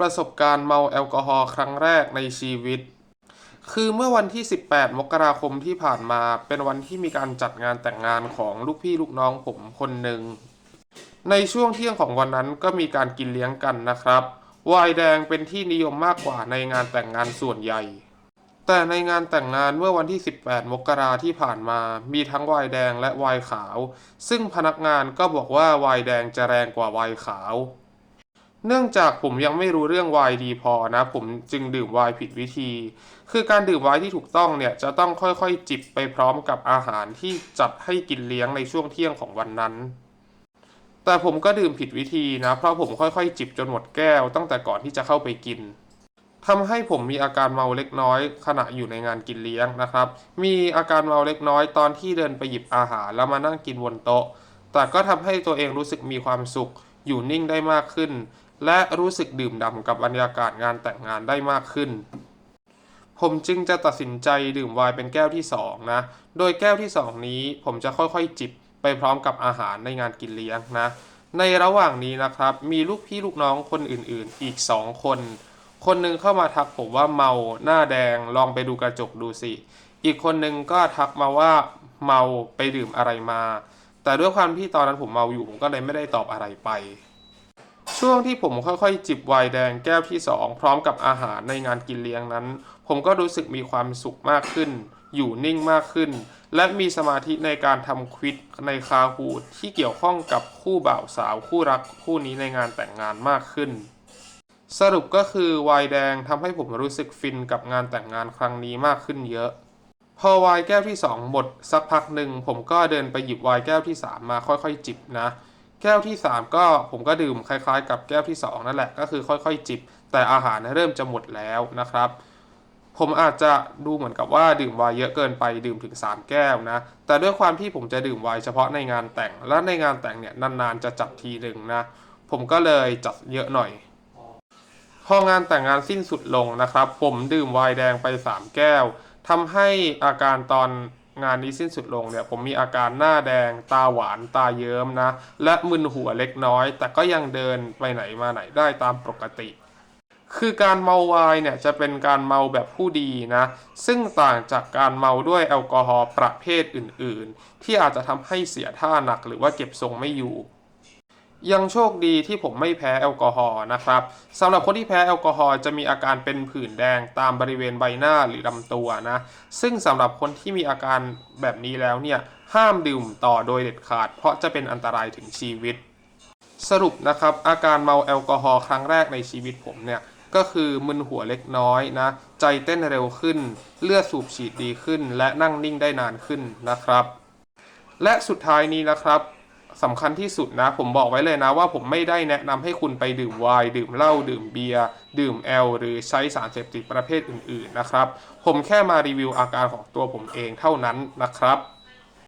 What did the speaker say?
ประสบการณ์เมาแอลกอฮอล์ครั้งแรกในชีวิต คือเมื่อวันที่ 18 มกราคมที่ผ่านมาเป็นวันที่มีการจัดงานแต่งงานของลูกพี่ลูกน้องผมคนหนึ่ง ในช่วงเที่ยงของวันนั้นก็มีการกินเลี้ยงกันนะครับไวน์แดงเป็นที่นิยมมากกว่าในงานแต่งงานส่วนใหญ่ แต่ในงานแต่งงานเมื่อวันที่ 18 มกราที่ผ่านมา มีทั้งไวน์แดงและไวน์ขาว ซึ่งพนักงานก็บอกว่าไวน์แดงจะแรงกว่าไวน์ขาว เนื่องจากผมยังไม่รู้เรื่องไวน์ดีพอนะ ผมจึงดื่มไวน์ผิดวิธี คือการดื่มไวน์ที่ถูกต้องเนี่ยจะต้องค่อยๆจิบไปพร้อมกับอาหารที่จัดให้กินเลี้ยงในช่วงเที่ยงของวันนั้น แต่ผมก็ดื่มผิดวิธีนะ เพราะผมค่อยๆ จิบจนหมดแก้ว ตั้งแต่ก่อนที่จะเข้าไปกินทำให้ผมมีอาการเมาเล็กน้อย ขณะอยู่ในงานกินเลี้ยงนะครับ มีอาการเมาเล็กน้อยตอนที่เดินไปหยิบอาหารแล้วมานั่งกินบนโต๊ะ แต่ก็ทำให้ตัวเองรู้สึกมีความสุขอยู่นิ่งได้มากขึ้น และรู้สึกดื่มด่ำกับบรรยากาศงานแต่งงานได้มากขึ้น ผมจึงจะตัดสินใจดื่มไวน์เป็นแก้วที่สองนะ โดยแก้วที่สองนี้ผมจะค่อยๆจิบไปพร้อมกับอาหารในงานกินเลี้ยงนะ ในระหว่างนี้นะครับมีลูกพี่ลูกน้องคนอื่นๆ อีกสองคน คนหนึ่งเข้ามาทักผมว่าเมาหน้าแดงลองไปดูกระจกดูสิอีกคนหนึ่งก็ทักมาว่าเมาไปดื่มอะไรมา แต่ด้วยความที่ตอนนั้นผมเมาอยู่ผมก็เลยไม่ได้ตอบอะไรไป ช่วงที่ผมค่อยๆ จิบไวน์แดงแก้วที่2พร้อมกับอาหารในงานกินเลี้ยงนั้น ผมก็รู้สึกมีความสุขมากขึ้น อยู่นิ่งมากขึ้น และมีสมาธิในการทำควิดในคาฮูดที่เกี่ยวข้องกับคู่บ่าวสาวคู่รักคู่นี้ในงานแต่งงานมากขึ้น สรุปก็คือไวน์แดงทำให้ผมรู้สึกฟินกับงานแต่งงานครั้งนี้มากขึ้นเยอะพอไวน์แก้วที่ 2 หมด สักพักหนึ่งผมก็เดินไปหยิบไวน์แก้วที่ 3 มาค่อยๆ จิบนะ แก้วที่ 3 ก็ผมก็ดื่มคล้าย ๆ กับแก้วที่ 2 นั่นแหละ ก็คือค่อยๆจิบ แต่อาหารเริ่มจะหมดแล้วนะครับ ผมอาจจะดูเหมือนกับว่าดื่มไวน์เยอะเกินไปดื่มถึง 3 แก้วนะ แต่ด้วยความที่ผมจะดื่มไวน์เฉพาะในงานแต่ง และในงานแต่งเนี่ยนานๆจะจัดทีหนึ่งนะ ผมก็เลยจัดเยอะหน่อย พองานแต่งงานสิ้นสุดลงนะครับ ผมดื่มไวน์แดงไป 3 แก้วทำให้อาการตอน งานนี้สิ้นสุดลงเนี่ยผมมีอาการหน้าแดง ตาหวานตาเยิ้มนะ และมึนหัวเล็กน้อย แต่ก็ยังเดินไปไหนมาไหนได้ตามปกติ คือการเมาวายเนี่ยจะเป็นการเมาแบบผู้ดีนะ ซึ่งต่างจากการเมาด้วยแอลกอฮอล์ประเภทอื่น ๆ ที่อาจจะทำให้เสียท่าหนักหรือว่าเก็บทรงไม่อยู่ ยังโชคดีที่ผมไม่แพ้แอลกอฮอล์นะครับสำหรับคนที่แพ้แอลกอฮอล์จะมีอาการเป็นผื่นแดงตามบริเวณใบหน้าหรือลำตัวนะ ซึ่งสำหรับคนที่มีอาการแบบนี้แล้วเนี่ยห้ามดื่มต่อโดยเด็ดขาด เพราะจะเป็นอันตรายถึงชีวิต สรุปนะครับ อาการเมาแอลกอฮอล์ครั้งแรกในชีวิตผมเนี่ยก็คือมึนหัวเล็กน้อยนะ ใจเต้นเร็วขึ้น เลือดสูบฉีดดีขึ้น และนั่งนิ่งได้นานขึ้นนะครับ และสุดท้ายนี้นะครับ สำคัญที่สุดนะ ผมบอกไว้เลยนะว่าผมไม่ได้แนะนำให้คุณไปดื่มไวน์ดื่มเหล้าดื่มเบียร์ดื่มแอลหรือใช้สารเสพติดประเภทอื่นๆนะครับ ผมแค่มารีวิวอาการของตัวผมเองเท่านั้นนะครับ